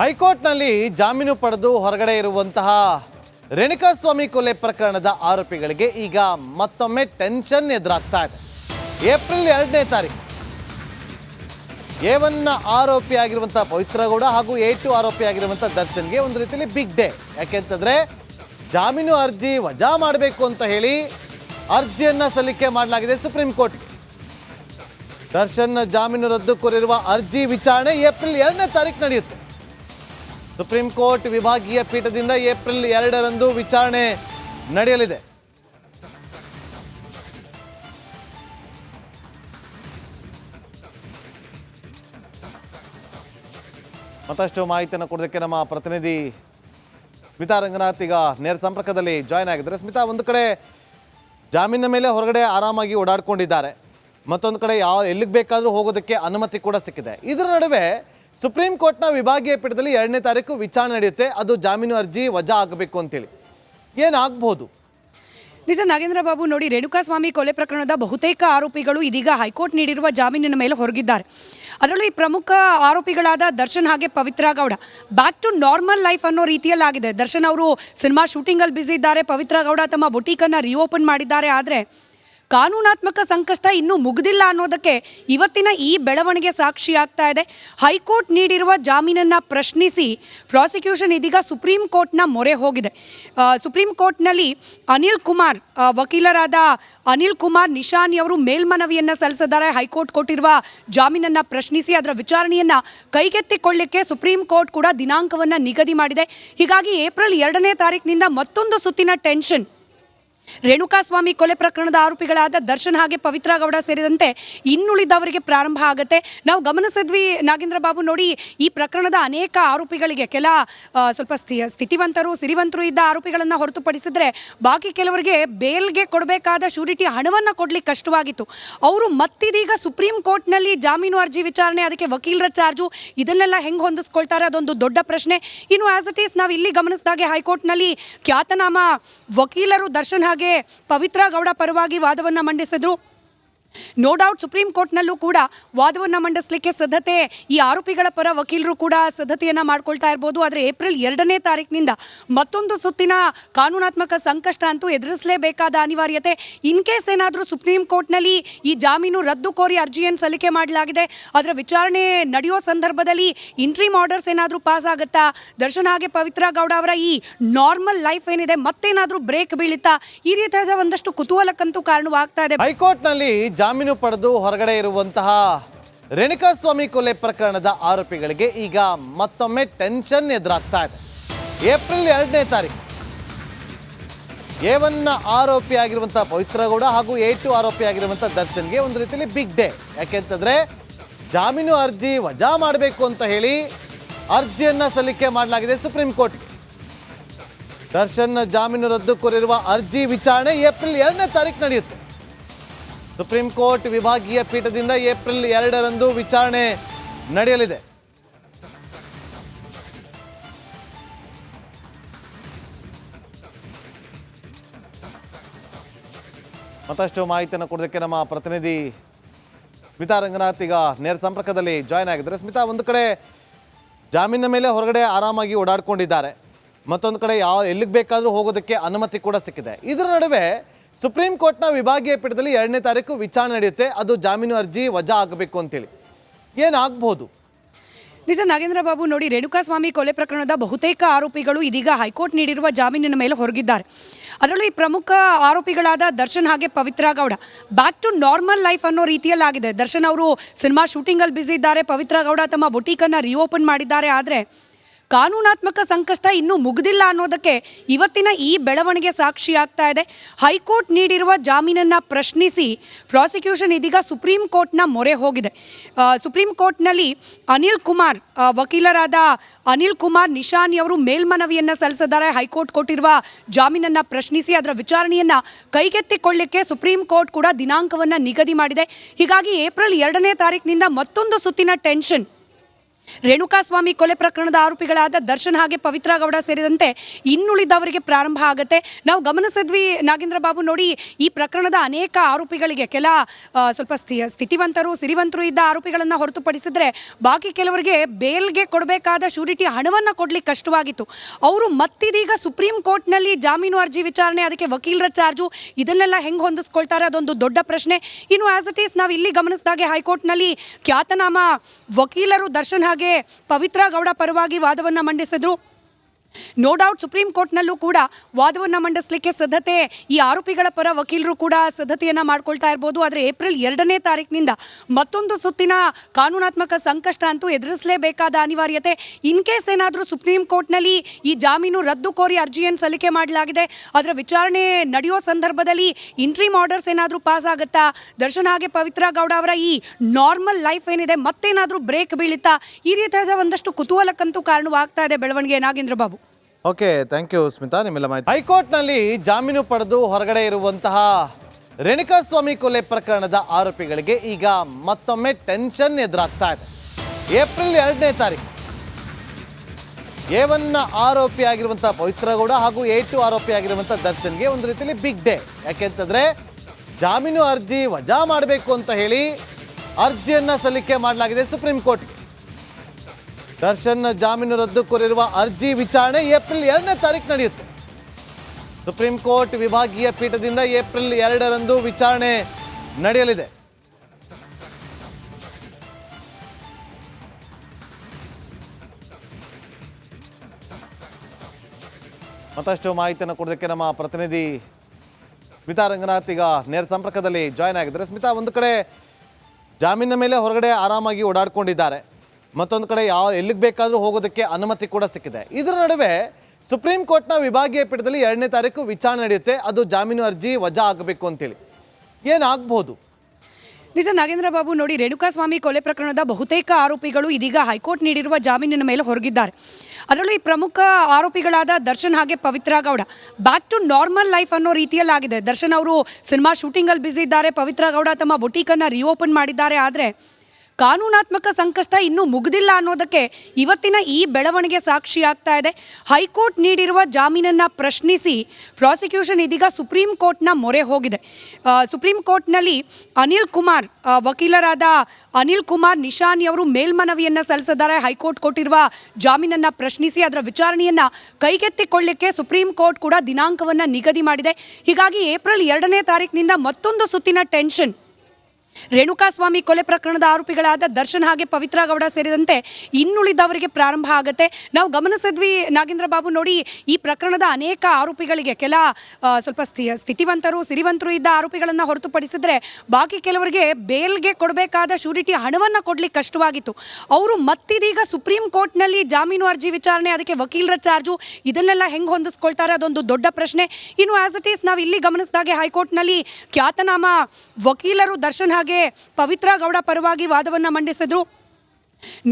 ಹೈಕೋರ್ಟ್ನಲ್ಲಿ ಜಾಮೀನು ಪಡೆದು ಹೊರಗಡೆ ಇರುವಂತಹ ರೇಣುಕಾಸ್ವಾಮಿ ಕೊಲೆ ಪ್ರಕರಣದ ಆರೋಪಿಗಳಿಗೆ ಈಗ ಮತ್ತೊಮ್ಮೆ ಟೆನ್ಷನ್ ಎದುರಾಗ್ತಾ ಇದೆ. ಏಪ್ರಿಲ್ ಎರಡನೇ ತಾರೀಕು. ಎ ಒನ್ನ ಆರೋಪಿ ಆಗಿರುವಂತಹ ಪವಿತ್ರಗೌಡ ಹಾಗೂ ಎ ಟು ಆರೋಪಿ ಆಗಿರುವಂತಹ ದರ್ಶನ್ಗೆ ಒಂದು ರೀತಿಯಲ್ಲಿ ಬಿಗ್ ಡೇ ಯಾಕೆಂತಂದ್ರೆ ಜಾಮೀನು ಅರ್ಜಿ ವಜಾ ಮಾಡಬೇಕು ಅಂತ ಹೇಳಿ ಅರ್ಜಿಯನ್ನು ಸಲ್ಲಿಕೆ ಮಾಡಲಾಗಿದೆ ಸುಪ್ರೀಂ ಕೋರ್ಟ್ ದರ್ಶನ್ ಜಾಮೀನು ರದ್ದು ಕೋರಿರುವ ಅರ್ಜಿ ವಿಚಾರಣೆ ಏಪ್ರಿಲ್ ಎರಡನೇ ತಾರೀಕು ನಡೆಯುತ್ತೆ. ಸುಪ್ರೀಂ ಕೋರ್ಟ್ ವಿಭಾಗೀಯ ಪೀಠದಿಂದ ಏಪ್ರಿಲ್ ಎರಡರಂದು ವಿಚಾರಣೆ ನಡೆಯಲಿದೆ. ಮತ್ತಷ್ಟು ಮಾಹಿತಿಯನ್ನು ಕೊಡೋದಕ್ಕೆ ನಮ್ಮ ಪ್ರತಿನಿಧಿ ಸ್ಮಿತಾ ರಂಗನಾಥ್ ಈಗ ನೇರ ಸಂಪರ್ಕದಲ್ಲಿ ಜಾಯ್ನ್ ಆಗಿದ್ದಾರೆ. ಸ್ಮಿತಾ, ಒಂದು ಕಡೆ ಜಾಮೀನಿನ ಮೇಲೆ ಹೊರಗಡೆ ಆರಾಮಾಗಿ ಓಡಾಡ್ಕೊಂಡಿದ್ದಾರೆ. ಮತ್ತೊಂದು ಕಡೆ ಯಾವ ಎಲ್ಲಿಗೆ ಬೇಕಾದರೂ ಹೋಗೋದಕ್ಕೆ ಅನುಮತಿ ಕೂಡ ಸಿಕ್ಕಿದೆ. ಇದರ ನಡುವೆ ಸುಪ್ರೀಂ ಕೋರ್ಟ್ನ ವಿಭಾಗೀಯ ಪೀಠದಲ್ಲಿ ಎರಡನೇ ತಾರೀಕು ವಿಚಾರಣೆ ನಡೆಯುತ್ತೆ. ಅದು ಜಾಮೀನು ಅರ್ಜಿ ವಜಾ ಆಗಬೇಕು ಅಂತೇಳಿ. ಏನಾಗಬಹುದು ನಿಜ, ನಾಗೇಂದ್ರ ಬಾಬು, ನೋಡಿ, ರೇಣುಕಾಸ್ವಾಮಿ ಕೊಲೆ ಪ್ರಕರಣದ ಬಹುತೇಕ ಆರೋಪಿಗಳು ಇದೀಗ ಹೈಕೋರ್ಟ್ ನೀಡಿರುವ ಜಾಮೀನಿನ ಮೇಲೆ ಹೊರಗಿದ್ದಾರೆ. ಅದರಲ್ಲೂ ಪ್ರಮುಖ ಆರೋಪಿಗಳಾದ ದರ್ಶನ್ ಹಾಗೆ Pavitra Gowda. Back to normal life ಅನ್ನೋ ರೀತಿಯಲ್ಲಾಗಿದೆ. ದರ್ಶನ್ ಅವರು ಸಿನಿಮಾ ಶೂಟಿಂಗಲ್ಲಿ ಬ್ಯುಸಿ ಇದ್ದಾರೆ. ಪವಿತ್ರ ಗೌಡ ತಮ್ಮ ಬೊಟೀಕನ್ನು ರಿಓಪನ್ ಮಾಡಿದ್ದಾರೆ. ಆದರೆ ಕಾನೂನಾತ್ಮಕ ಸಂಕಷ್ಟ ಇನ್ನೂ ಮುಗಿದಿಲ್ಲ ಅನ್ನೋದಕ್ಕೆ ಇವತ್ತಿನ ಈ ಬೆಳವಣಿಗೆ ಸಾಕ್ಷಿ ಆಗ್ತಾ ಇದೆ. ಹೈಕೋರ್ಟ್ ನೀಡಿರುವ ಜಾಮೀನನ್ನು ಪ್ರಶ್ನಿಸಿ ಪ್ರಾಸಿಕ್ಯೂಷನ್ ಇದೀಗ ಸುಪ್ರೀಂ ಕೋರ್ಟ್ನ ಮೊರೆ ಹೋಗಿದೆ. ಸುಪ್ರೀಂ ಕೋರ್ಟ್ನಲ್ಲಿ ಅನಿಲ್ ಕುಮಾರ್ ವಕೀಲರಾದ ಅನಿಲ್ ಕುಮಾರ್ ನಿಶಾನಿ ಅವರು ಮೇಲ್ಮನವಿಯನ್ನು ಸಲ್ಲಿಸಿದ್ದಾರೆ. ಹೈಕೋರ್ಟ್ ಕೊಟ್ಟಿರುವ ಜಾಮೀನನ್ನು ಪ್ರಶ್ನಿಸಿ ಅದರ ವಿಚಾರಣೆಯನ್ನು ಕೈಗೆತ್ತಿಕೊಳ್ಳಿಕ್ಕೆ ಸುಪ್ರೀಂ ಕೋರ್ಟ್ ಕೂಡ ದಿನಾಂಕವನ್ನು ನಿಗದಿ ಮಾಡಿದೆ. ಹೀಗಾಗಿ ಏಪ್ರಿಲ್ ಎರಡನೇ ತಾರೀಕಿನಿಂದ ಮತ್ತೊಂದು ಸುತ್ತಿನ ಟೆನ್ಷನ್ ರೇಣುಕಾಸ್ವಾಮಿ ಕೊಲೆ ಪ್ರಕರಣದ ಆರೋಪಿಗಳಾದ ದರ್ಶನ್ ಹಾಗೆ ಪವಿತ್ರ ಗೌಡ ಸೇರಿದಂತೆ ಇನ್ನುಳಿದವರಿಗೆ ಪ್ರಾರಂಭ ಆಗುತ್ತೆ. ನಾವು ಗಮನಿಸಿದ್ವಿ ನಾಗೇಂದ್ರ ಬಾಬು ನೋಡಿ, ಈ ಪ್ರಕರಣದ ಅನೇಕ ಆರೋಪಿಗಳಿಗೆ, ಕೆಲ ಸ್ವಲ್ಪ ಸ್ಥಿ- ಸ್ಥಿತಿವಂತರು, ಸಿರಿವಂತರು ಇದ್ದ ಆರೋಪಿಗಳನ್ನು ಹೊರತುಪಡಿಸಿದ್ರೆ ಬಾಕಿ ಕೆಲವರಿಗೆ ಬೇಲ್ಗೆ ಕೊಡಬೇಕಾದ ಶೂರಿಟಿ ಹಣವನ್ನು ಕೊಡ್ಲಿಕ್ಕೆ ಕಷ್ಟವಾಗಿತ್ತು. ಅವರು ಮತ್ತಿದೀಗ ಸುಪ್ರೀಂ ಕೋರ್ಟ್ನಲ್ಲಿ ಜಾಮೀನು ಅರ್ಜಿ ವಿಚಾರಣೆ, ಅದಕ್ಕೆ ವಕೀಲರ ಚಾರ್ಜು, ಇದನ್ನೆಲ್ಲ ಹೆಂಗೆ ಹೊಂದಿಸ್ಕೊಳ್ತಾರೆ ಅದೊಂದು ದೊಡ್ಡ ಪ್ರಶ್ನೆ. ಇನ್ನು ಆಸ್ ಇಟ್ ಈಸ್ ನಾವು ಇಲ್ಲಿ ಗಮನಿಸಿದಾಗೆ ಹೈಕೋರ್ಟ್ನಲ್ಲಿ ಖ್ಯಾತನಾಮ ವಕೀಲರು ದರ್ಶನ್ ಪವಿತ್ರ ಗೌಡ ಪರವಾಗಿ ವಾದವನ್ನು ಮಂಡಿಸಿದ್ರು. ನೋ ಡೌಟ್ ಸುಪ್ರೀಂ ಕೋರ್ಟ್ನಲ್ಲೂ ಕೂಡ ವಾದವನ್ನು ಮಂಡಿಸಲಿಕ್ಕೆ ಸಿದ್ಧತೆ, ಈ ಆರೋಪಿಗಳ ಪರ ವಕೀಲರು ಕೂಡ ಸಿದ್ಧತೆಯನ್ನು ಮಾಡ್ಕೊಳ್ತಾ ಇರ್ಬೋದು. ಆದರೆ ಏಪ್ರಿಲ್ ಎರಡನೇ ತಾರೀಕಿನಿಂದ ಮತ್ತೊಂದು ಸುತ್ತಿನ ಕಾನೂನಾತ್ಮಕ ಸಂಕಷ್ಟ ಅಂತೂ ಎದುರಿಸಲೇಬೇಕಾದ ಅನಿವಾರ್ಯತೆ. ಇನ್ ಕೇಸ್ ಏನಾದರೂ ಸುಪ್ರೀಂ ಕೋರ್ಟ್ನಲ್ಲಿ ಈ ಜಾಮೀನು ರದ್ದು ಕೋರಿ ಅರ್ಜಿಯನ್ನು ಸಲ್ಲಿಕೆ ಮಾಡಲಾಗಿದೆ, ಅದರ ವಿಚಾರಣೆ ನಡೆಯೋ ಸಂದರ್ಭದಲ್ಲಿ ಇಂಟ್ರೀಮ್ ಆರ್ಡರ್ಸ್ ಏನಾದರೂ ಪಾಸ್ ಆಗುತ್ತಾ? ದರ್ಶನ ಹಾಗೆ ಪವಿತ್ರ ಗೌಡ ಅವರ ಈ ನಾರ್ಮಲ್ ಲೈಫ್ ಏನಿದೆ, ಮತ್ತೇನಾದರೂ ಬ್ರೇಕ್ ಬೀಳುತ್ತಾ? ಈ ರೀತಿಯಾದ ಒಂದಷ್ಟು ಕುತೂಹಲಕ್ಕಂತೂ ಕಾರಣವಾಗ್ತಾ ಇದೆ. ಹೈಕೋರ್ಟ್ನಲ್ಲಿ ಜಾಮೀನು ಪಡೆದು ಹೊರಗಡೆ ಇರುವಂತಹ ರೇಣುಕಾಸ್ವಾಮಿ ಕೊಲೆ ಪ್ರಕರಣದ ಆರೋಪಿಗಳಿಗೆ ಈಗ ಮತ್ತೊಮ್ಮೆ ಟೆನ್ಷನ್ ಎದುರಾಗ್ತಾ ಇದೆ. ಏಪ್ರಿಲ್ ಎರಡನೇ ತಾರೀಕು. ಎ ಒನ್ನ ಆರೋಪಿ ಆಗಿರುವಂತಹ ಪವಿತ್ರಗೌಡ ಹಾಗೂ ಎ ಟು ಆರೋಪಿ ಆಗಿರುವಂತಹ ದರ್ಶನ್ಗೆ ಒಂದು ರೀತಿಯಲ್ಲಿ ಬಿಗ್ ಡೇ ಯಾಕೆಂತಂದ್ರೆ ಜಾಮೀನು ಅರ್ಜಿ ವಜಾ ಮಾಡಬೇಕು ಅಂತ ಹೇಳಿ ಅರ್ಜಿಯನ್ನ ಸಲ್ಲಿಕೆ ಮಾಡಲಾಗಿದೆ ಸುಪ್ರೀಂ ಕೋರ್ಟ್ ದರ್ಶನ್ ಜಾಮೀನು ರದ್ದು ಕೋರಿರುವ ಅರ್ಜಿ ವಿಚಾರಣೆ ಏಪ್ರಿಲ್ ಎರಡನೇ ತಾರೀಕು ನಡೆಯುತ್ತೆ. ಸುಪ್ರೀಂ ಕೋರ್ಟ್ ವಿಭಾಗೀಯ ಪೀಠದಿಂದ ಏಪ್ರಿಲ್ ಎರಡರಂದು ವಿಚಾರಣೆ ನಡೆಯಲಿದೆ. ಮತ್ತಷ್ಟು ಮಾಹಿತಿಯನ್ನು ಕೊಡೋದಕ್ಕೆ ನಮ್ಮ ಪ್ರತಿನಿಧಿ ಸ್ಮಿತಾ ರಂಗನಾಥ್ ಈಗ ನೇರ ಸಂಪರ್ಕದಲ್ಲಿ ಜಾಯ್ನ್ ಆಗಿದ್ದಾರೆ. ಸ್ಮಿತಾ, ಒಂದು ಕಡೆ ಜಾಮೀನಿನ ಮೇಲೆ ಹೊರಗಡೆ ಆರಾಮಾಗಿ ಓಡಾಡ್ಕೊಂಡಿದ್ದಾರೆ. ಮತ್ತೊಂದು ಕಡೆ ಯಾವ ಎಲ್ಲಿಗೆ ಬೇಕಾದರೂ ಹೋಗೋದಕ್ಕೆ ಅನುಮತಿ ಕೂಡ ಸಿಕ್ಕಿದೆ. ಇದರ ನಡುವೆ ಸುಪ್ರೀಂ ಕೋರ್ಟ್ನ ವಿಭಾಗೀಯ ಪೀಠದಲ್ಲಿ ಎರಡನೇ ತಾರೀಕು ವಿಚಾರಣೆ ನಡೆಯುತ್ತೆ. ಅದು ಜಾಮೀನು ಅರ್ಜಿ ವಜಾ ಆಗಬೇಕು ಅಂತೇಳಿ. ಏನಾಗಬಹುದು ನಿಜ, ನಾಗೇಂದ್ರ ಬಾಬು, ನೋಡಿ, ರೇಣುಕಾಸ್ವಾಮಿ ಕೊಲೆ ಪ್ರಕರಣದ ಬಹುತೇಕ ಆರೋಪಿಗಳು ಇದೀಗ ಹೈಕೋರ್ಟ್ ನೀಡಿರುವ ಜಾಮೀನಿನ ಮೇಲೆ ಹೊರಗಿದ್ದಾರೆ. ಅದರಲ್ಲೂ ಪ್ರಮುಖ ಆರೋಪಿಗಳಾದ ದರ್ಶನ್ ಹಾಗೆ Pavitra Gowda. Back to normal life ಅನ್ನೋ ರೀತಿಯಲ್ಲಾಗಿದೆ. ದರ್ಶನ್ ಅವರು ಸಿನಿಮಾ ಶೂಟಿಂಗಲ್ಲಿ ಬ್ಯುಸಿ ಇದ್ದಾರೆ. ಪವಿತ್ರ ಗೌಡ ತಮ್ಮ ಬೊಟೀಕನ್ನು ರಿಓಪನ್ ಮಾಡಿದ್ದಾರೆ. ಆದರೆ ಕಾನೂನಾತ್ಮಕ ಸಂಕಷ್ಟ ಇನ್ನೂ ಮುಗಿದಿಲ್ಲ ಅನ್ನೋದಕ್ಕೆ ಇವತ್ತಿನ ಈ ಬೆಳವಣಿಗೆ ಸಾಕ್ಷಿ ಆಗ್ತಾ ಇದೆ. ಹೈಕೋರ್ಟ್ ನೀಡಿರುವ ಜಾಮೀನನ್ನು ಪ್ರಶ್ನಿಸಿ ಪ್ರಾಸಿಕ್ಯೂಷನ್ ಇದೀಗ ಸುಪ್ರೀಂ ಕೋರ್ಟ್ನ ಮೊರೆ ಹೋಗಿದೆ. ಸುಪ್ರೀಂ ಕೋರ್ಟ್ನಲ್ಲಿ ಅನಿಲ್ ಕುಮಾರ್ ವಕೀಲರಾದ ಅನಿಲ್ ಕುಮಾರ್ ನಿಶಾನಿ ಅವರು ಮೇಲ್ಮನವಿಯನ್ನು ಸಲ್ಲಿಸಿದ್ದಾರೆ. ಹೈಕೋರ್ಟ್ ಕೊಟ್ಟಿರುವ ಜಾಮೀನನ್ನು ಪ್ರಶ್ನಿಸಿ ಅದರ ವಿಚಾರಣೆಯನ್ನು ಕೈಗೆತ್ತಿಕೊಳ್ಳಿಕ್ಕೆ ಸುಪ್ರೀಂ ಕೋರ್ಟ್ ಕೂಡ ದಿನಾಂಕವನ್ನು ನಿಗದಿ ಮಾಡಿದೆ. ಹೀಗಾಗಿ ಏಪ್ರಿಲ್ ಎರಡನೇ ತಾರೀಕಿನಿಂದ ಮತ್ತೊಂದು ಸುತ್ತಿನ ಟೆನ್ಷನ್ ರೇಣುಕಾಸ್ವಾಮಿ ಕೊಲೆ ಪ್ರಕರಣದ ಆರೋಪಿಗಳಾದ ದರ್ಶನ್ ಹಾಗೆ ಪವಿತ್ರ ಗೌಡ ಸೇರಿದಂತೆ ಇನ್ನುಳಿದವರಿಗೆ ಪ್ರಾರಂಭ ಆಗುತ್ತೆ. ನಾವು ಗಮನಿಸಿದ್ವಿ ನಾಗೇಂದ್ರ ಬಾಬು ನೋಡಿ, ಈ ಪ್ರಕರಣದ ಅನೇಕ ಆರೋಪಿಗಳಿಗೆ, ಕೆಲ ಸ್ವಲ್ಪ ಸ್ಥಿ- ಸ್ಥಿತಿವಂತರು, ಸಿರಿವಂತರು ಇದ್ದ ಆರೋಪಿಗಳನ್ನು ಹೊರತುಪಡಿಸಿದ್ರೆ ಬಾಕಿ ಕೆಲವರಿಗೆ ಬೇಲ್ಗೆ ಕೊಡಬೇಕಾದ ಶೂರಿಟಿ ಹಣವನ್ನು ಕೊಡ್ಲಿಕ್ಕೆ ಕಷ್ಟವಾಗಿತ್ತು. ಅವರು ಮತ್ತಿದೀಗ ಸುಪ್ರೀಂ ಕೋರ್ಟ್ನಲ್ಲಿ ಜಾಮೀನು ಅರ್ಜಿ ವಿಚಾರಣೆ, ಅದಕ್ಕೆ ವಕೀಲರ ಚಾರ್ಜು, ಇದನ್ನೆಲ್ಲ ಹೆಂಗೆ ಹೊಂದಿಸ್ಕೊಳ್ತಾರೆ ಅದೊಂದು ದೊಡ್ಡ ಪ್ರಶ್ನೆ. ಇನ್ನು ಆಸ್ ಇಟ್ ಈಸ್ ನಾವು ಇಲ್ಲಿ ಗಮನಿಸಿದಾಗೆ ಹೈಕೋರ್ಟ್ನಲ್ಲಿ ಖ್ಯಾತನಾಮ ವಕೀಲರು ದರ್ಶನ್ ಪವಿತ್ರ ಗೌಡ ಪರವಾಗಿ ವಾದವನ್ನು ಮಂಡಿಸಿದ್ರು. ನೋ ಡೌಟ್ ಸುಪ್ರೀಂ ಕೋರ್ಟ್ನಲ್ಲೂ ಕೂಡ ವಾದವನ್ನು ಮಂಡಿಸಲಿಕ್ಕೆ ಸಿದ್ಧತೆ, ಈ ಆರೋಪಿಗಳ ಪರ ವಕೀಲರು ಕೂಡ ಸಿದ್ಧತೆಯನ್ನು ಮಾಡ್ಕೊಳ್ತಾ ಇರ್ಬೋದು. ಆದರೆ ಏಪ್ರಿಲ್ ಎರಡನೇ ತಾರೀಕಿನಿಂದ ಮತ್ತೊಂದು ಸುತ್ತಿನ ಕಾನೂನಾತ್ಮಕ ಸಂಕಷ್ಟ ಅಂತೂ ಎದುರಿಸಲೇಬೇಕಾದ ಅನಿವಾರ್ಯತೆ. ಇನ್ ಕೇಸ್ ಏನಾದರೂ ಸುಪ್ರೀಂ ಕೋರ್ಟ್ನಲ್ಲಿ ಈ ಜಾಮೀನು ರದ್ದು ಕೋರಿ ಅರ್ಜಿಯನ್ನು ಸಲ್ಲಿಕೆ ಮಾಡಲಾಗಿದೆ, ಅದರ ವಿಚಾರಣೆ ನಡೆಯೋ ಸಂದರ್ಭದಲ್ಲಿ ಇಂಟ್ರೀಮ್ ಆರ್ಡರ್ಸ್ ಏನಾದರೂ ಪಾಸ್ ಆಗುತ್ತಾ? ದರ್ಶನ್ ಹಾಗೆ ಪವಿತ್ರ ಗೌಡ ಅವರ ಈ ನಾರ್ಮಲ್ ಲೈಫ್ ಏನಿದೆ, ಮತ್ತೇನಾದರೂ ಬ್ರೇಕ್ ಬೀಳುತ್ತಾ? ಈ ರೀತಿಯಾದ ಒಂದಷ್ಟು ಕುತೂಹಲಕ್ಕಂತೂ ಕಾರಣವಾಗ್ತಾ ಇದೆ ಬೆಳವಣಿಗೆ Nagendra Babu. Okay thank you Smita, ನಿಮ್ಮೆಲ್ಲ ಮಾಹಿತಿ. ಹೈಕೋರ್ಟ್ನಲ್ಲಿ ಜಾಮೀನು ಪಡೆದು ಹೊರಗಡೆ ಇರುವಂತಹ ರೇಣುಕಾಸ್ವಾಮಿ ಕೊಲೆ ಪ್ರಕರಣದ ಆರೋಪಿಗಳಿಗೆ ಈಗ ಮತ್ತೊಮ್ಮೆ ಟೆನ್ಷನ್ ಎದುರಾಗ್ತಾ ಇದೆ. ಏಪ್ರಿಲ್ ಎರಡನೇ ತಾರೀಕು. ಎ ಒನ್ನ ಆರೋಪಿ ಆಗಿರುವಂತಹ ಪವಿತ್ರ ಗೌಡ ಹಾಗೂ ಎ ಟು ಆರೋಪಿ ಆಗಿರುವಂತಹ ದರ್ಶನ್ಗೆ ಒಂದು ರೀತಿಯಲ್ಲಿ ಬಿಗ್ ಡೇ ಯಾಕೆಂತಂದ್ರೆ ಜಾಮೀನು ಅರ್ಜಿ ವಜಾ ಮಾಡಬೇಕು ಅಂತ ಹೇಳಿ ಅರ್ಜಿಯನ್ನು ಸಲ್ಲಿಕೆ ಮಾಡಲಾಗಿದೆ ಸುಪ್ರೀಂ ಕೋರ್ಟ್ಗೆ. ದರ್ಶನ್ ಜಾಮೀನು ರದ್ದು ಕೋರಿರುವ ಅರ್ಜಿ ವಿಚಾರಣೆ ಏಪ್ರಿಲ್ ಎರಡನೇ ತಾರೀಕು ನಡೆಯುತ್ತೆ. ಸುಪ್ರೀಂ ಕೋರ್ಟ್ ವಿಭಾಗೀಯ ಪೀಠದಿಂದ ಏಪ್ರಿಲ್ ಎರಡರಂದು ವಿಚಾರಣೆ ನಡೆಯಲಿದೆ. ಮತ್ತಷ್ಟು ಮಾಹಿತಿಯನ್ನು ಕೊಡೋದಕ್ಕೆ ನಮ್ಮ ಪ್ರತಿನಿಧಿ ಸ್ಮಿತಾ ರಂಗನಾಥ್ ಈಗ ನೇರ ಸಂಪರ್ಕದಲ್ಲಿ ಜಾಯ್ನ್ ಆಗಿದ್ದಾರೆ. ಸ್ಮಿತಾ, ಒಂದು ಕಡೆ ಜಾಮೀನಿನ ಮೇಲೆ ಹೊರಗಡೆ ಆರಾಮಾಗಿ ಓಡಾಡ್ಕೊಂಡಿದ್ದಾರೆ. ಮತ್ತೊಂದು ಕಡೆ ಯಾವ ಎಲ್ಲಿಗೆ ಬೇಕಾದರೂ ಹೋಗೋದಕ್ಕೆ ಅನುಮತಿ ಕೂಡ ಸಿಕ್ಕಿದೆ. ಇದರ ನಡುವೆ ಸುಪ್ರೀಂ ಕೋರ್ಟ್ನ ವಿಭಾಗೀಯ ಪೀಠದಲ್ಲಿ ಎರಡನೇ ತಾರೀಕು ವಿಚಾರಣೆ ನಡೆಯುತ್ತೆ. ಅದು ಜಾಮೀನು ಅರ್ಜಿ ವಜಾ ಆಗಬೇಕು ಅಂತೇಳಿ. ಏನಾಗಬಹುದು ನಿಜ, ನಾಗೇಂದ್ರ ಬಾಬು, ನೋಡಿ, ರೇಣುಕಾಸ್ವಾಮಿ ಕೊಲೆ ಪ್ರಕರಣದ ಬಹುತೇಕ ಆರೋಪಿಗಳು ಇದೀಗ ಹೈಕೋರ್ಟ್ ನೀಡಿರುವ ಜಾಮೀನಿನ ಮೇಲೆ ಹೊರಗಿದ್ದಾರೆ. ಅದರಲ್ಲೂ ಈ ಪ್ರಮುಖ ಆರೋಪಿಗಳಾದ ದರ್ಶನ್ ಹಾಗೆ Pavitra Gowda. Back to normal life ಅನ್ನೋ ರೀತಿಯಲ್ಲಾಗಿದೆ. ದರ್ಶನ್ ಅವರು ಸಿನಿಮಾ ಶೂಟಿಂಗಲ್ಲಿ ಬ್ಯುಸಿ ಇದ್ದಾರೆ. ಪವಿತ್ರ ಗೌಡ ತಮ್ಮ ಬುಟೀಕನ್ನು ರಿಓಪನ್ ಮಾಡಿದ್ದಾರೆ. ಆದರೆ ಕಾನೂನಾತ್ಮಕ ಸಂಕಷ್ಟ ಇನ್ನೂ ಮುಗಿದಿಲ್ಲ ಅನ್ನೋದಕ್ಕೆ ಇವತ್ತಿನ ಈ ಬೆಳವಣಿಗೆ ಸಾಕ್ಷಿ ಆಗ್ತಾ ಇದೆ. ಹೈಕೋರ್ಟ್ ನೀಡಿರುವ ಜಾಮೀನನ್ನು ಪ್ರಶ್ನಿಸಿ ಪ್ರಾಸಿಕ್ಯೂಷನ್ ಇದೀಗ ಸುಪ್ರೀಂ ಕೋರ್ಟ್ನ ಮೊರೆ ಹೋಗಿದೆ. ಸುಪ್ರೀಂ ಕೋರ್ಟ್ನಲ್ಲಿ ಅನಿಲ್ ಕುಮಾರ್ ವಕೀಲರಾದ ಅನಿಲ್ ಕುಮಾರ್ ನಿಶಾನಿ ಅವರು ಮೇಲ್ಮನವಿಯನ್ನು ಸಲ್ಲಿಸಿದ್ದಾರೆ. ಹೈಕೋರ್ಟ್ ಕೊಟ್ಟಿರುವ ಜಾಮೀನನ್ನು ಪ್ರಶ್ನಿಸಿ ಅದರ ವಿಚಾರಣೆಯನ್ನು ಕೈಗೆತ್ತಿಕೊಳ್ಳಿಕ್ಕೆ ಸುಪ್ರೀಂ ಕೋರ್ಟ್ ಕೂಡ ದಿನಾಂಕವನ್ನು ನಿಗದಿ ಮಾಡಿದೆ. ಹೀಗಾಗಿ ಏಪ್ರಿಲ್ ಎರಡನೇ ತಾರೀಕಿನಿಂದ ಮತ್ತೊಂದು ಸುತ್ತಿನ ಟೆನ್ಷನ್ ರೇಣುಕಾಸ್ವಾಮಿ ಕೊಲೆ ಪ್ರಕರಣದ ಆರೋಪಿಗಳಾದ ದರ್ಶನ್ ಹಾಗೆ ಪವಿತ್ರ ಗೌಡ ಸೇರಿದಂತೆ ಇನ್ನುಳಿದವರಿಗೆ ಪ್ರಾರಂಭ ಆಗುತ್ತೆ. ನಾವು ಗಮನಿಸಿದ್ವಿ ನಾಗೇಂದ್ರ ಬಾಬು ನೋಡಿ, ಈ ಪ್ರಕರಣದ ಅನೇಕ ಆರೋಪಿಗಳಿಗೆ, ಕೆಲ ಸ್ವಲ್ಪ ಸ್ಥಿ- ಸ್ಥಿತಿವಂತರು, ಸಿರಿವಂತರು ಇದ್ದ ಆರೋಪಿಗಳನ್ನು ಹೊರತುಪಡಿಸಿದ್ರೆ ಬಾಕಿ ಕೆಲವರಿಗೆ ಬೇಲ್ಗೆ ಕೊಡಬೇಕಾದ ಶೂರಿಟಿ ಹಣವನ್ನು ಕೊಡ್ಲಿಕ್ಕೆ ಕಷ್ಟವಾಗಿತ್ತು. ಅವರು ಮತ್ತಿದೀಗ ಸುಪ್ರೀಂ ಕೋರ್ಟ್ನಲ್ಲಿ ಜಾಮೀನು ಅರ್ಜಿ ವಿಚಾರಣೆ, ಅದಕ್ಕೆ ವಕೀಲರ ಚಾರ್ಜು, ಇದನ್ನೆಲ್ಲ ಹೆಂಗೆ ಹೊಂದಿಸ್ಕೊಳ್ತಾರೆ ಅದೊಂದು ದೊಡ್ಡ ಪ್ರಶ್ನೆ. ಇನ್ನು ಆಸ್ ಇಟ್ ಈಸ್ ನಾವು ಇಲ್ಲಿ ಗಮನಿಸಿದಾಗೆ ಹೈಕೋರ್ಟ್ನಲ್ಲಿ ಖ್ಯಾತನಾಮ ವಕೀಲರು ದರ್ಶನ್ ಪವಿತ್ರ ಗೌಡ ಪರವಾಗಿ ವಾದವನ್ನು ಮಂಡಿಸಿದ್ರು.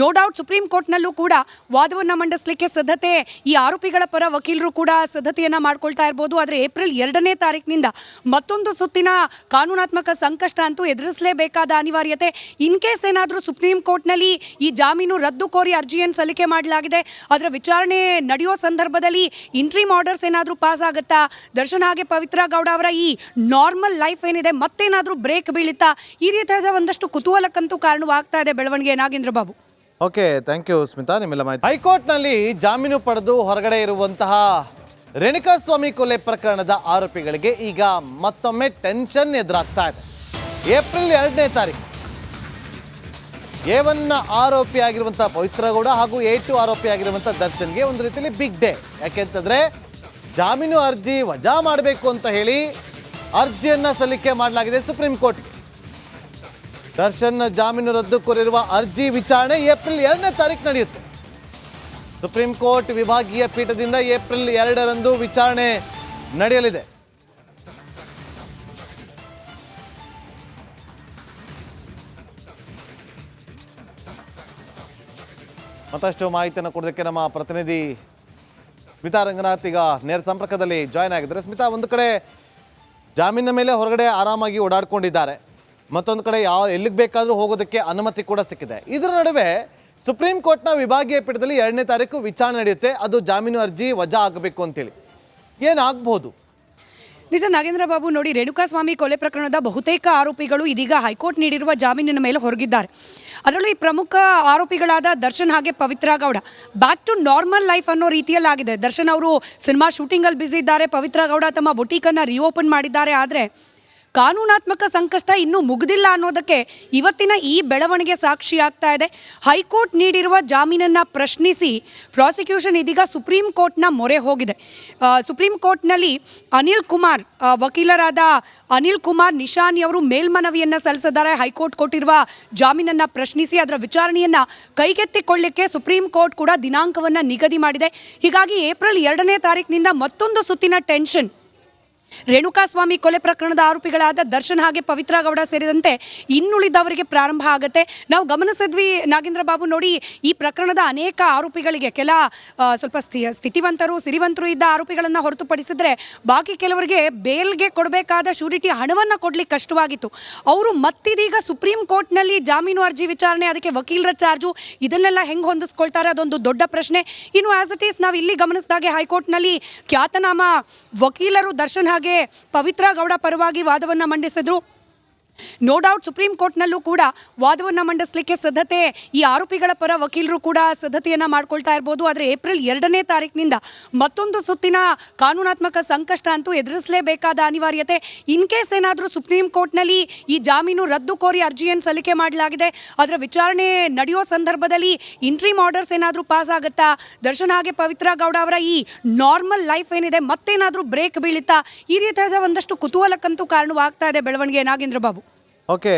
ನೋ ಡೌಟ್ ಸುಪ್ರೀಂ ಕೋರ್ಟ್ನಲ್ಲೂ ಕೂಡ ವಾದವನ್ನು ಮಂಡಿಸಲಿಕ್ಕೆ ಸಿದ್ಧತೆ, ಈ ಆರೋಪಿಗಳ ಪರ ವಕೀಲರು ಕೂಡ ಸಿದ್ಧತೆಯನ್ನು ಮಾಡ್ಕೊಳ್ತಾ ಇರ್ಬೋದು. ಆದರೆ ಏಪ್ರಿಲ್ ಎರಡನೇ ತಾರೀಕಿನಿಂದ ಮತ್ತೊಂದು ಸುತ್ತಿನ ಕಾನೂನಾತ್ಮಕ ಸಂಕಷ್ಟ ಅಂತೂ ಎದುರಿಸಲೇಬೇಕಾದ ಅನಿವಾರ್ಯತೆ. ಇನ್ ಕೇಸ್ ಏನಾದರೂ ಸುಪ್ರೀಂ ಕೋರ್ಟ್ನಲ್ಲಿ ಈ ಜಾಮೀನು ರದ್ದು ಕೋರಿ ಅರ್ಜಿಯನ್ನು ಸಲ್ಲಿಕೆ ಮಾಡಲಾಗಿದೆ, ಅದರ ವಿಚಾರಣೆ ನಡೆಯೋ ಸಂದರ್ಭದಲ್ಲಿ ಇಂಟ್ರೀಮ್ ಆರ್ಡರ್ಸ್ ಏನಾದರೂ ಪಾಸ್ ಆಗುತ್ತಾ? ದರ್ಶನ್ ಹಾಗೆ ಪವಿತ್ರ ಗೌಡ ಅವರ ಈ ನಾರ್ಮಲ್ ಲೈಫ್ ಏನಿದೆ, ಮತ್ತೇನಾದರೂ ಬ್ರೇಕ್ ಬೀಳುತ್ತಾ? ಈ ರೀತಿಯಾದ ಒಂದಷ್ಟು ಕುತೂಹಲಕ್ಕಂತೂ ಕಾರಣವಾಗ್ತಾ ಇದೆ ಬೆಳವಣಿಗೆ Nagendra Babu. Okay thank you Smita ನಿಮ್ಮೆಲ್ಲ ಮಾಹಿತಿ ಹೈಕೋರ್ಟ್ನಲ್ಲಿ ಜಾಮೀನು ಪಡೆದು ಹೊರಗಡೆ ಇರುವಂತಹ ರೇಣುಕಾಸ್ವಾಮಿ ಕೊಲೆ ಪ್ರಕರಣದ ಆರೋಪಿಗಳಿಗೆ ಈಗ ಮತ್ತೊಮ್ಮೆ ಟೆನ್ಷನ್ ಎದುರಾಗ್ತಾ ಇದೆ. ಏಪ್ರಿಲ್ ಎರಡನೇ ತಾರೀಕು. ಎ ಆರೋಪಿ ಆಗಿರುವಂತಹ ಪವಿತ್ರಗೌಡ ಹಾಗೂ ಎ ಟು ಆರೋಪಿ ಆಗಿರುವಂತಹ ದರ್ಶನ್ಗೆ ಒಂದು ರೀತಿಯಲ್ಲಿ ಬಿಗ್ ಡೇ ಯಾಕೆಂತಂದ್ರೆ ಜಾಮೀನು ಅರ್ಜಿ ವಜಾ ಮಾಡಬೇಕು ಅಂತ ಹೇಳಿ ಅರ್ಜಿಯನ್ನ ಸಲ್ಲಿಕೆ ಮಾಡಲಾಗಿದೆ ಸುಪ್ರೀಂ ಕೋರ್ಟ್ಗೆ. ದರ್ಶನ್ ಜಾಮೀನು ರದ್ದು ಕೋರಿರುವ ಅರ್ಜಿ ವಿಚಾರಣೆ ಏಪ್ರಿಲ್ ಎರಡನೇ ತಾರೀಕು ನಡೆಯುತ್ತೆ. ಸುಪ್ರೀಂ ಕೋರ್ಟ್ ವಿಭಾಗೀಯ ಪೀಠದಿಂದ ಏಪ್ರಿಲ್ ಎರಡರಂದು ವಿಚಾರಣೆ ನಡೆಯಲಿದೆ. ಮತ್ತಷ್ಟು ಮಾಹಿತಿಯನ್ನು ಕೊಡೋದಕ್ಕೆ ನಮ್ಮ ಪ್ರತಿನಿಧಿ ಸ್ಮಿತಾ ರಂಗನಾಥ್ ಈಗ ನೇರ ಸಂಪರ್ಕದಲ್ಲಿ ಜಾಯ್ನ್ ಆಗಿದ್ದಾರೆ. ಸ್ಮಿತಾ, ಒಂದು ಕಡೆ ಜಾಮೀನಿನ ಮೇಲೆ ಹೊರಗಡೆ ಆರಾಮಾಗಿ ಓಡಾಡ್ಕೊಂಡಿದ್ದಾರೆ. ಮತ್ತೊಂದು ಕಡೆ ಯಾವ ಎಲ್ಲಿಗೆ ಬೇಕಾದರೂ ಹೋಗೋದಕ್ಕೆ ಅನುಮತಿ ಕೂಡ ಸಿಕ್ಕಿದೆ. ಇದರ ನಡುವೆ ಸುಪ್ರೀಂ ಕೋರ್ಟ್ನ ವಿಭಾಗೀಯ ಪೀಠದಲ್ಲಿ ಎರಡನೇ ತಾರೀಕು ವಿಚಾರಣೆ ನಡೆಯುತ್ತೆ. ಅದು ಜಾಮೀನು ಅರ್ಜಿ ವಜಾ ಆಗಬೇಕು ಅಂತೇಳಿ. ಏನಾಗಬಹುದು ನಿಜ, ನಾಗೇಂದ್ರ ಬಾಬು, ನೋಡಿ, ರೇಣುಕಾಸ್ವಾಮಿ ಕೊಲೆ ಪ್ರಕರಣದ ಬಹುತೇಕ ಆರೋಪಿಗಳು ಇದೀಗ ಹೈಕೋರ್ಟ್ ನೀಡಿರುವ ಜಾಮೀನಿನ ಮೇಲೆ ಹೊರಗಿದ್ದಾರೆ. ಅದರಲ್ಲೂ ಈ ಪ್ರಮುಖ ಆರೋಪಿಗಳಾದ ದರ್ಶನ್ ಹಾಗೆ Pavitra Gowda. Back to normal life ಅನ್ನೋ ರೀತಿಯಲ್ಲಾಗಿದೆ. ದರ್ಶನ್ ಅವರು ಸಿನಿಮಾ ಶೂಟಿಂಗಲ್ಲಿ ಬ್ಯುಸಿ ಇದ್ದಾರೆ. ಪವಿತ್ರ ಗೌಡ ತಮ್ಮ ಬೊಟೀಕನ್ನು ರಿಓಪನ್ ಮಾಡಿದ್ದಾರೆ. ಆದರೆ ಕಾನೂನಾತ್ಮಕ ಸಂಕಷ್ಟ ಇನ್ನೂ ಮುಗಿದಿಲ್ಲ ಅನ್ನೋದಕ್ಕೆ ಇವತ್ತಿನ ಈ ಬೆಳವಣಿಗೆ ಸಾಕ್ಷಿ ಆಗ್ತಾ ಇದೆ. ಹೈಕೋರ್ಟ್ ನೀಡಿರುವ ಜಾಮೀನನ್ನು ಪ್ರಶ್ನಿಸಿ ಪ್ರಾಸಿಕ್ಯೂಷನ್ ಇದೀಗ ಸುಪ್ರೀಂ ಕೋರ್ಟ್ನ ಮೊರೆ ಹೋಗಿದೆ. ಸುಪ್ರೀಂ ಕೋರ್ಟ್ನಲ್ಲಿ ಅನಿಲ್ ಕುಮಾರ್ ವಕೀಲರಾದ ಅನಿಲ್ ಕುಮಾರ್ ನಿಶಾನಿ ಅವರು ಮೇಲ್ಮನವಿಯನ್ನು ಸಲ್ಲಿಸಿದ್ದಾರೆ. ಹೈಕೋರ್ಟ್ ಕೊಟ್ಟಿರುವ ಜಾಮೀನನ್ನು ಪ್ರಶ್ನಿಸಿ ಅದರ ವಿಚಾರಣೆಯನ್ನು ಕೈಗೆತ್ತಿಕೊಳ್ಳಿಕ್ಕೆ ಸುಪ್ರೀಂ ಕೋರ್ಟ್ ಕೂಡ ದಿನಾಂಕವನ್ನು ನಿಗದಿ ಮಾಡಿದೆ. ಹೀಗಾಗಿ ಏಪ್ರಿಲ್ ಎರಡನೇ ತಾರೀಕಿನಿಂದ ಮತ್ತೊಂದು ಸುತ್ತಿನ ಟೆನ್ಷನ್ ರೇಣುಕಾಸ್ವಾಮಿ ಕೊಲೆ ಪ್ರಕರಣದ ಆರೋಪಿಗಳಾದ ದರ್ಶನ್ ಹಾಗೆ ಪವಿತ್ರ ಗೌಡ ಸೇರಿದಂತೆ ಇನ್ನುಳಿದವರಿಗೆ ಪ್ರಾರಂಭ ಆಗುತ್ತೆ. ನಾವು ಗಮನಿಸಿದ್ವಿ ನಾಗೇಂದ್ರ ಬಾಬು ನೋಡಿ, ಈ ಪ್ರಕರಣದ ಅನೇಕ ಆರೋಪಿಗಳಿಗೆ ಕೆಲ ಸ್ವಲ್ಪ ಸ್ಥಿ- ಸ್ಥಿತಿವಂತರು, ಸಿರಿವಂತರು ಇದ್ದ ಆರೋಪಿಗಳನ್ನು ಹೊರತುಪಡಿಸಿದ್ರೆ ಬಾಕಿ ಕೆಲವರಿಗೆ ಬೇಲ್ಗೆ ಕೊಡಬೇಕಾದ ಶ್ಯೂರಿಟಿ ಹಣವನ್ನು ಕೊಡ್ಲಿಕ್ಕೆ ಕಷ್ಟವಾಗಿತ್ತು. ಅವರು ಮತ್ತಿದೀಗ ಸುಪ್ರೀಂ ಕೋರ್ಟ್ನಲ್ಲಿ ಜಾಮೀನು ಅರ್ಜಿ ವಿಚಾರಣೆ, ಅದಕ್ಕೆ ವಕೀಲರ ಚಾರ್ಜು, ಇದನ್ನೆಲ್ಲ ಹೆಂಗೆ ಹೊಂದಿಸ್ಕೊಳ್ತಾರೆ ಅದೊಂದು ದೊಡ್ಡ ಪ್ರಶ್ನೆ. ಇನ್ನು ಆಸ್ ಇಟ್ ಈಸ್ ನಾವು ಇಲ್ಲಿ ಗಮನಿಸಿದಾಗೆ ಹೈಕೋರ್ಟ್ನಲ್ಲಿ ಖ್ಯಾತನಾಮ ವಕೀಲರು ದರ್ಶನ್ ಹಾಗೆ ಪವಿತ್ರ ಗೌಡ ಪರವಾಗಿ ವಾದವನ್ನು ಮಂಡಿಸಿದ್ರು. ನೋ ಡೌಟ್ ಸುಪ್ರೀಂ ಕೋರ್ಟ್ನಲ್ಲೂ ಕೂಡ ವಾದವನ್ನು ಮಂಡಿಸಲಿಕ್ಕೆ ಸಿದ್ಧತೆ, ಈ ಆರೋಪಿಗಳ ಪರ ವಕೀಲರು ಕೂಡ ಸಿದ್ಧತೆಯನ್ನು ಮಾಡ್ಕೊಳ್ತಾ ಇರ್ಬೋದು. ಆದರೆ ಏಪ್ರಿಲ್ ಎರಡನೇ ತಾರೀಕಿನಿಂದ ಮತ್ತೊಂದು ಸುತ್ತಿನ ಕಾನೂನಾತ್ಮಕ ಸಂಕಷ್ಟ ಅಂತೂ ಎದುರಿಸಲೇಬೇಕಾದ ಅನಿವಾರ್ಯತೆ. ಇನ್ ಕೇಸ್ ಏನಾದರೂ ಸುಪ್ರೀಂ ಕೋರ್ಟ್ನಲ್ಲಿ ಈ ಜಾಮೀನು ರದ್ದು ಕೋರಿ ಅರ್ಜಿಯನ್ನು ಸಲ್ಲಿಕೆ ಮಾಡಲಾಗಿದೆ. ಅದರ ವಿಚಾರಣೆ ನಡೆಯೋ ಸಂದರ್ಭದಲ್ಲಿ ಇಂಟ್ರೀಮ್ ಆರ್ಡರ್ಸ್ ಏನಾದರೂ ಪಾಸ್ ಆಗುತ್ತಾ? ದರ್ಶನ ಹಾಗೆ ಪವಿತ್ರ ಗೌಡ ಅವರ ಈ ನಾರ್ಮಲ್ ಲೈಫ್ ಏನಿದೆ, ಮತ್ತೇನಾದರೂ ಬ್ರೇಕ್ ಬೀಳುತ್ತಾ? ಈ ರೀತಿಯಾದ ಒಂದಷ್ಟು ಕುತೂಹಲಕ್ಕಂತೂ ಕಾರಣವಾಗ್ತಾ ಇದೆ ಬೆಳವಣಿಗೆ ನಾಗೇಂದ್ರ ಬಾಬು. ಓಕೆ